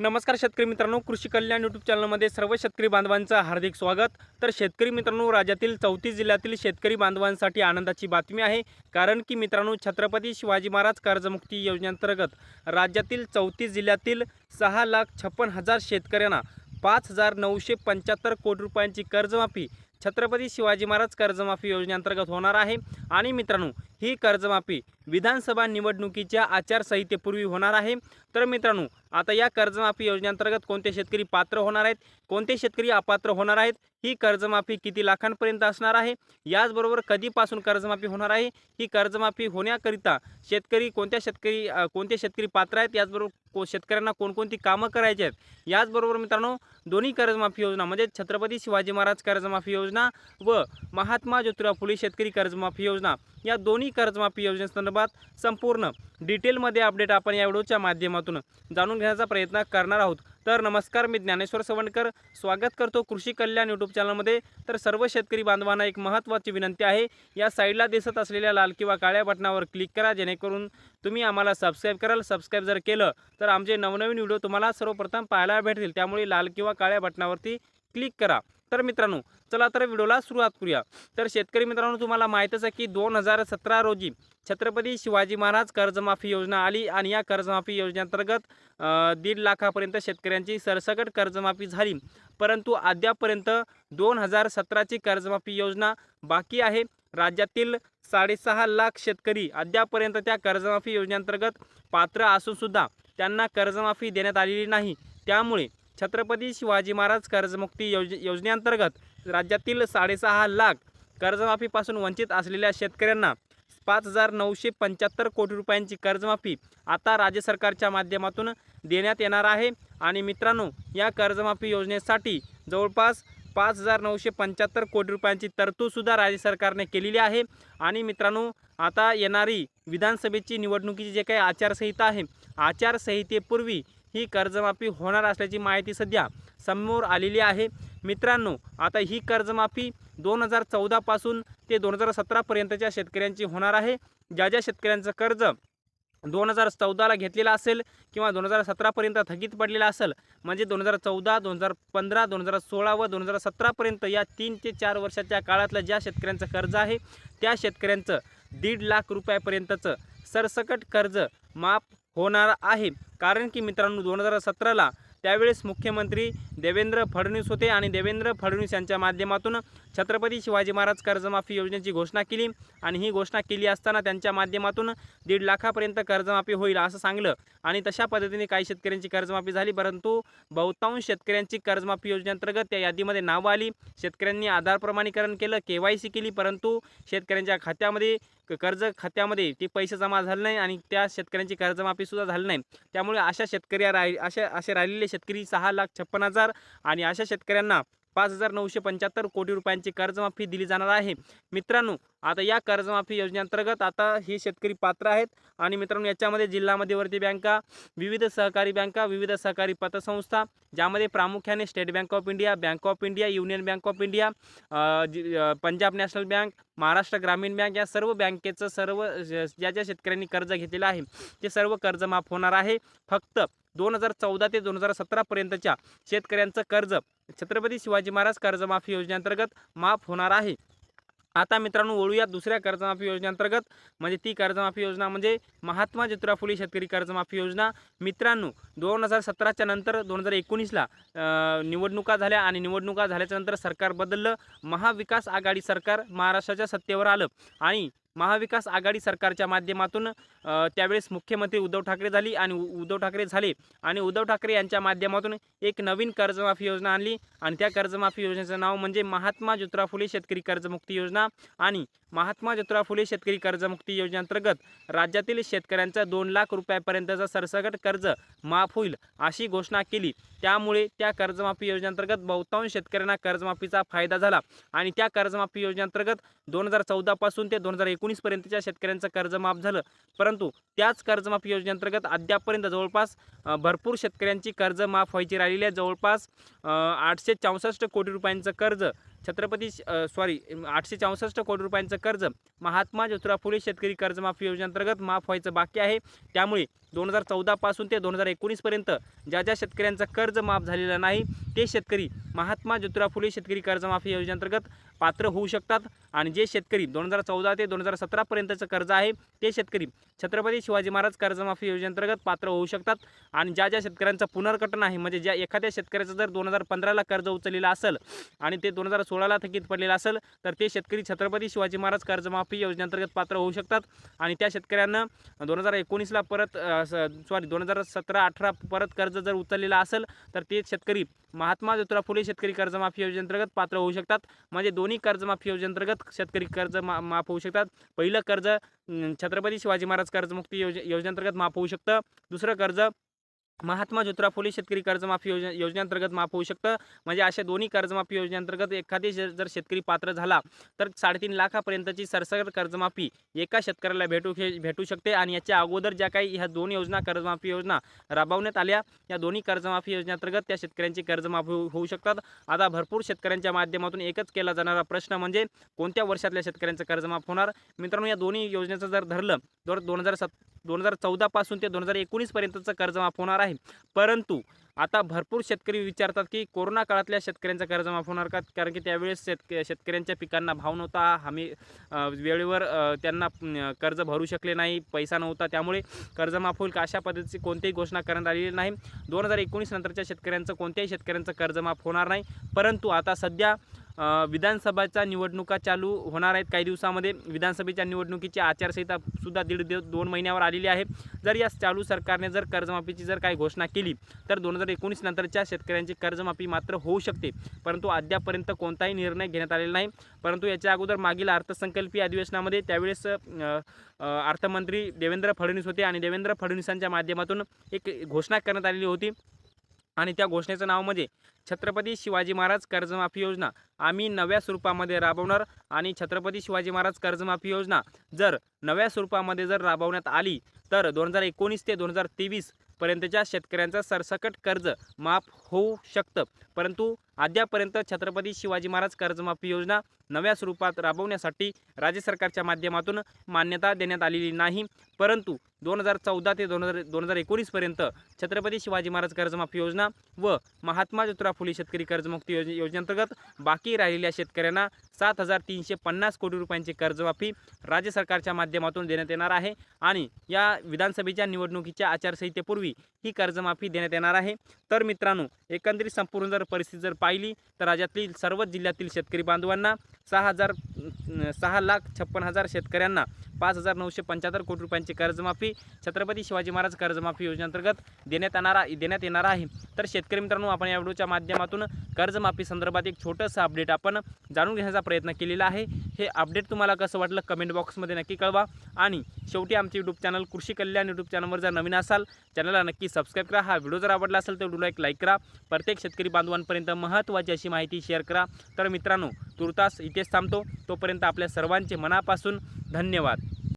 नमस्कार शेतकरी मित्रांनो कृषी कल्याण यूट्यूब चॅनलमध्ये सर्व शेतकरी बांधवांचं हार्दिक स्वागत. तर शेतकरी मित्रांनो राज्यातील चौतीस जिल्ह्यातील शेतकरी बांधवांसाठी आनंदाची बातमी आहे. कारण की मित्रांनो छत्रपती शिवाजी महाराज कर्जमुक्ती योजनेअंतर्गत राज्यातील चौतीस जिल्ह्यातील सहा लाख छप्पन हजार शेतकऱ्यांना पाच हजार नऊशे पंच्याहत्तर कोटी रुपयांची कर्जमाफी छत्रपती शिवाजी महाराज कर्जमाफी योजनेअंतर्गत होणार आहे. आणि मित्रांनो ही कर्जमाफी विधानसभा निवडणुकीच्या आचारसंहितेपूर्वी होणार आहे. तर मित्रांनो आता या कर्जमाफी योजनेअंतर्गत कोणते शेतकरी पात्र होणार आहेत? कोणते शेतकरी अपात्र होणार आहेत? ही कर्जमाफी किती लाखांपर्यंत असणार आहे? याचबरोबर कधीपासून कर्जमाफी होणार आहे? ही कर्जमाफी होण्याकरिता शेतकरी कोणत्या शेतकरी कोणते शेतकरी पात्र आहेत? याचबरोबर को शेतकऱ्यांना कोणकोणती कामं करायची आहेत? याचबरोबर मित्रांनो दोन्ही कर्जमाफी योजना म्हणजे छत्रपती शिवाजी महाराज कर्जमाफी योजना व महात्मा ज्योतिराव फुले शेतकरी कर्जमाफी योजना या दोन्ही कर्जमाफी योजनेसंदर्भात संपूर्ण डिटेलमध्ये अपडेट आपण या व्हिडिओच्या माध्यमातून जाणून घेण्याचा प्रयत्न करणार आहोत. तर नमस्कार मी ज्ञानेश्वर सवणकर स्वागत करतो कृषी कल्याण यूट्यूब चॅनलमध्ये तर सर्व शेतकरी बांधवांना एक महत्त्वाची विनंती आहे या साईडला दिसत असलेल्या लाल किंवा काळ्या बटनावर क्लिक करा जेणेकरून तुम्ही आम्हाला सबस्क्राईब कराल. सबस्क्राईब जर केलं तर आमचे नवनवीन व्हिडिओ तुम्हाला सर्वप्रथम पाहायला भेटतील. त्यामुळे लाल किंवा काळ्या बटनावरती क्लिक करा. तर मित्रांनो चला तर व्हिडिओला सुरुवात करूया. तर शेतकरी मित्रांनो तुम्हाला माहीतच आहे की दोन हजार सतरा रोजी छत्रपती शिवाजी महाराज कर्जमाफी योजना आली आणि या कर्जमाफी योजनेअंतर्गत दीड लाखापर्यंत शेतकऱ्यांची सरसकट कर्जमाफी झाली. परंतु अद्यापपर्यंत दोन हजार सतराची कर्जमाफी योजना बाकी आहे. राज्यातील साडेसहा लाख शेतकरी अद्यापर्यंत त्या कर्जमाफी योजनेअंतर्गत पात्र असूनसुद्धा त्यांना कर्जमाफी देण्यात आलेली नाही. त्यामुळे छत्रपती शिवाजी महाराज कर्जमुक्ती योज योजनेअंतर्गत राज्यातील साडेसहा लाख कर्जमाफीपासून वंचित असलेल्या शेतकऱ्यांना पाच हजार नऊशे पंच्याहत्तर कोटी रुपयांची कर्जमाफी आता राज्य सरकारच्या माध्यमातून देण्यात येणार आहे. आणि मित्रांनो या कर्जमाफी योजनेसाठी जवळपास पाच हजार नऊशे पंच्याहत्तर कोटी रुपयांची तरतूदसुद्धा राज्य सरकारने केलेली आहे. आणि मित्रांनो आता येणारी विधानसभेची निवडणुकीची जे काही आचारसंहिता आहे आचारसंहितेपूर्वी ही कर्जमाफी होणार असल्याची माहिती सध्या समोर आलेली आहे. मित्रांनो आता ही कर्जमाफी दोन हजार चौदापासून ते दोन हजार सतरापर्यंतच्या शेतकऱ्यांची होणार आहे. ज्या ज्या शेतकऱ्यांचं कर्ज दोन हजार चौदाला घेतलेलं असेल किंवा दोन हजार सतरापर्यंत थकीत पडलेलं असेल म्हणजे दोन हजार चौदा दोन हजार पंधरा दोन हजार सोळा व दोन हजार सतरापर्यंत या तीन ते चार वर्षाच्या काळातलं ज्या शेतकऱ्यांचं कर्ज आहे त्या शेतकऱ्यांचं दीड लाख रुपयापर्यंतचं सरसकट कर्ज माफ होणार आहे. कारण की मित्रांनो दोन हजार सतराला त्यावेळेस मुख्यमंत्री देवेंद्र फडणवीस होते आणि देवेंद्र फडणवीस यांच्या माध्यमातून छत्रपती शिवाजी महाराज कर्जमाफी योजनेची घोषणा केली आणि ही घोषणा केली असताना त्यांच्या माध्यमातून दीड लाखापर्यंत कर्जमाफी होईल असं सांगलं. आणि तशा पद्धतीने काही शेतकऱ्यांची कर्जमाफी झाली परंतु बहुतांश शेतकऱ्यांची कर्जमाफी योजनेअंतर्गत त्या यादीमध्ये नावं आली. शेतकऱ्यांनी आधार प्रमाणीकरण केलं के वाय सी केली परंतु शेतकऱ्यांच्या खात्यामध्ये क- कर्ज खात्यामध्ये ते पैसे जमा झाले नाही आणि त्या शेतकऱ्यांची कर्जमाफीसुद्धा झाली नाही. त्यामुळे अशा शेतकरी राहि अशा असे राहिलेले शेतकरी सहा लाख छप्पन हजार आणि अशा शेतकऱ्यांना पाच हजार नऊशे पंच्याहत्तर कोटी रुपयांची कर्जमाफी दिली जाणार आहे. मित्रांनो आता या कर्जमाफी योजनेअंतर्गत आता हे शेतकरी पात्र आहेत आणि मित्रांनो याच्यामध्ये जिल्हा मध्यवर्ती बँका विविध सहकारी बँका विविध सहकारी पतसंस्था ज्यामध्ये प्रामुख्याने State Bank of India Bank of India Union Bank of India Punjab National Bank Maharashtra Gramin Bank या सर्व बँकेचं सर्व ज्या ज्या शेतकऱ्यांनी कर्ज घेतलेलं आहे ते सर्व कर्ज माफ होणार आहे. फक्त दोन हजार चौदा ते दोन हजार सतरापर्यंतच्या शेतकऱ्यांचं कर्ज छत्रपती शिवाजी महाराज कर्जमाफी योजनेअंतर्गत माफ होणार आहे. आता मित्रांनो वळूया दुसऱ्या कर्जमाफी योजनेअंतर्गत. म्हणजे ती कर्जमाफी योजना म्हणजे महात्मा ज्योतिराव फुले शेतकरी कर्जमाफी योजना. मित्रांनो दोन हजार सतराच्या नंतर दोन हजार एकोणीसला निवडणुका झाल्या आणि निवडणुका झाल्याच्यानंतर सरकार बदललं. महाविकास आघाडी सरकार महाराष्ट्राच्या सत्तेवर आलं. आणि महाविकास आघाडी सरकारच्या माध्यमातून त्यावेळेस मुख्यमंत्री उद्धव ठाकरे झाली आणि उद्धव ठाकरे झाले. आणि उद्धव ठाकरे यांच्या माध्यमातून एक नवीन कर्जमाफी योजना आणली. आणि त्या कर्जमाफी योजनेचं नाव म्हणजे महात्मा ज्योतिराव फुले शेतकरी कर्जमुक्ती योजना. आणि महात्मा ज्योतिराव फुले शेतकरी कर्जमुक्ती योजनेअंतर्गत राज्यातील शेतकऱ्यांचा दोन लाख रुपयापर्यंतचा सरसकट कर्ज माफ होईल अशी घोषणा केली. त्यामुळे त्या कर्जमाफी योजनेअंतर्गत बहुतांश शेतकऱ्यांना कर्जमाफीचा फायदा झाला. आणि त्या कर्जमाफी योजनेअंतर्गत दोन हजार चौदापासून ते दोन हजार एकोणीसपर्यंतच्या शेतकऱ्यांचं कर्ज माफ झालं. परंतु त्याच कर्जमाफी योजनेअंतर्गत अद्यापपर्यंत जवळपास भरपूर शेतकऱ्यांची कर्ज माफ व्हायची राहिलेली आहे. जवळपास आठशे चौसष्ट कोटी रुपयांचं कर्ज छत्रपती सॉरी आठशे चौसष्ट कोटी रुपयांचं कर्ज महात्मा ज्योतिराव फुले शेतकरी कर्जमाफी योजनेअंतर्गत माफ व्हायचं बाकी आहे. त्यामुळे दोन हजार चौदापासून ते दोन हजार एकोणीसपर्यंत ज्या ज्या शेतकऱ्यांचं कर्ज माफ झालेलं नाही ते शेतकरी महात्मा ज्योतिराव फुले शेतकरी कर्जमाफी योजनेअंतर्गत पात्र होऊ शकतात. आणि जे शेतकरी दोन हजार चौदा ते दोन हजार सतरापर्यंतचं कर्ज आहे ते शेतकरी छत्रपती शिवाजी महाराज कर्जमाफी योजनेअंतर्गत पात्र होऊ शकतात. आणि ज्या ज्या शेतकऱ्यांचं पुनर्गठन आहे म्हणजे ज्या एखाद्या शेतकऱ्याचं जर दोन हजार पंधराला कर्ज उचललेलं असेल आणि ते दोन हजार सोळाला थकीत पडलेलं असेल तर ते शेतकरी छत्रपती शिवाजी महाराज कर्जमाफी योजनेअंतर्गत पात्र होऊ शकतात. आणि त्या शेतकऱ्यांना दोन हजार एकोणीसला परत सॉरी दोन हजार सतरा अठरा परत कर्ज जर उचललेलं असेल तर ते शेतकरी महात्मा ज्योतिराव फुले शेतकरी कर्जमाफी योजनेअंतर्गत पात्र होऊ शकतात. म्हणजे दोन्ही कर्जमाफी योजनेअंतर्गत शेतकरी कर्ज मा माफ होऊ शकतात. पहिलं कर्ज छत्रपती शिवाजी महाराज कर्जमुक्ती योज योजनेअंतर्गत माफ होऊ शकतं. दुसरं कर्ज महात्मा ज्योतिराव फुले शेतकरी कर्जमाफी योजने योजनेअंतर्गत माफ होऊ शकतं. म्हणजे अशा दोन्ही कर्जमाफी योजनेअंतर्गत एखादी जर शेतकरी पात्र झाला तर साडेतीन लाखापर्यंतची सरसकट कर्जमाफी एका शेतकऱ्याला भेटू भेटू शकते. आणि याच्या अगोदर ज्या काही ह्या दोन योजना कर्जमाफी योजना राबवण्यात आल्या या दोन्ही कर्जमाफी योजनेअंतर्गत त्या शेतकऱ्यांची कर्जमाफी होऊ होऊ शकतात. आता भरपूर शेतकऱ्यांच्या माध्यमातून एकच केला जाणारा प्रश्न म्हणजे कोणत्या वर्षातल्या शेतकऱ्यांचं कर्जमाफ होणार? मित्रांनो या दोन्ही योजनेचं जर धरलं तर दोन हजार सत दोन हजार चौदापासून ते दोन हजार एकोणीसपर्यंतचं कर्जमाफ होणार आहे. परंतु आता भरपूर शेतकरी विचारतात की कोरोना काळातल्या शेतकऱ्यांचं कर्जमाफ होणार का? कारण की त्यावेळेस शेतक शेतकऱ्यांच्या पिकांना भाव नव्हता. हमी वेळेवर त्यांना कर्ज भरू शकले नाही पैसा नव्हता. त्यामुळे कर्जमाफ होईल का अशा पद्धतीची कोणतीही घोषणा करण्यात आलेली नाही. दोन हजार एकोणीस नंतरच्या शेतकऱ्यांचं कोणत्याही शेतकऱ्यांचं कर्जमाफ होणार नाही. परंतु आता सध्या विधानसभाच्या निवडणुका चालू होणार आहेत काही दिवसामध्ये. विधानसभेच्या निवडणुकीची आचारसंहिता सुद्धा दीड दिव दोन महिन्यावर आलेली आहे. जर या चालू सरकारने जर कर्जमाफीची जर काही घोषणा केली तर दोन हजार एकोणीस नंतरच्या शेतकऱ्यांची कर्जमाफी मात्र होऊ शकते. परंतु अद्यापर्यंत कोणताही निर्णय घेण्यात आलेला नाही. परंतु याच्या अगोदर मागील अर्थसंकल्पीय अधिवेशनामध्ये त्यावेळेस अर्थमंत्री देवेंद्र फडणवीस होते आणि देवेंद्र फडणवीसांच्या माध्यमातून एक घोषणा करण्यात आलेली होती. आणि त्या घोषणेचं नाव म्हणजे छत्रपती शिवाजी महाराज कर्जमाफी योजना. आम्ही नव्या स्वरूपामध्ये राबवणार आणि छत्रपती शिवाजी महाराज कर्जमाफी योजना जर नव्या स्वरूपामध्ये जर राबवण्यात आली तर दोन हजार एकोणीस ते दोन हजार तेवीसपर्यंतच्या पर्यंतच्या सरसकट कर्ज माफ होऊ शकतं. परंतु अद्यापर्यंत छत्रपती शिवाजी महाराज कर्जमाफी योजना नव्या स्वरूपात राबवण्यासाठी राज्य सरकारच्या माध्यमातून मान्यता देण्यात आलेली नाही. परंतु दोन हजार चौदा ते दोन हजार दोन हजार एकोणीसपर्यंत छत्रपती शिवाजी महाराज कर्जमाफी योजना व महात्मा ज्योतिराव फुले शेतकरी कर्जमुक्ती योज योजनेअंतर्गत बाकी राहिलेल्या शेतकऱ्यांना सात हजार तीनशे पन्नास कोटी रुपयांची कर्जमाफी राज्य सरकारच्या माध्यमातून देण्यात येणार आहे आणि या विधानसभेच्या निवडणुकीच्या आचारसंहितेपूर्वी ही कर्जमाफी देण्यात येणार आहे. तर मित्रांनो एकंदरीत संपूर्ण जर परिस्थिती जर पाहिली तर राज्यातील सर्वच जिल्ह्यातील शेतकरी बांधवांना सहा हजार सहा लाख छप्पन हजार शेतकऱ्यांना पाच हजार नऊशे पंच्याहत्तर कोटी रुपयांची कर्जमाफी छत्रपती शिवाजी महाराज कर्जमाफी योजनेअंतर्गत देण्यात येणारा देण्यात येणार आहे. तर शेतकरी मित्रांनो आपण या व्हिडिओच्या माध्यमातून कर्जमाफी संदर्भात एक छोटंसं अपडेट आपण जाणून घेण्याचा प्रयत्न केलेला आहे. हे अपडेट तुम्हाला कसं वाटलं कमेंट बॉक्समध्ये नक्की कळवा. आणि शेवटी आमचे यूट्यूब चॅनल कृषी कल्याण यूट्यूब चॅनलवर जर नवीन असाल चॅनलला नक्की सबस्क्राईब करा. हा व्हिडिओ जर आवडला असेल तर व्हिडिओला एक लाईक करा. प्रत्येक शेतकरी बांधवांपर्यंत महत्त्वाची अशी माहिती शेअर करा. तर मित्रांनो तुर्तास इथेच थांबतो. तोपर्यंत आपल्या सर्वांचे मनापासून धन्यवाद.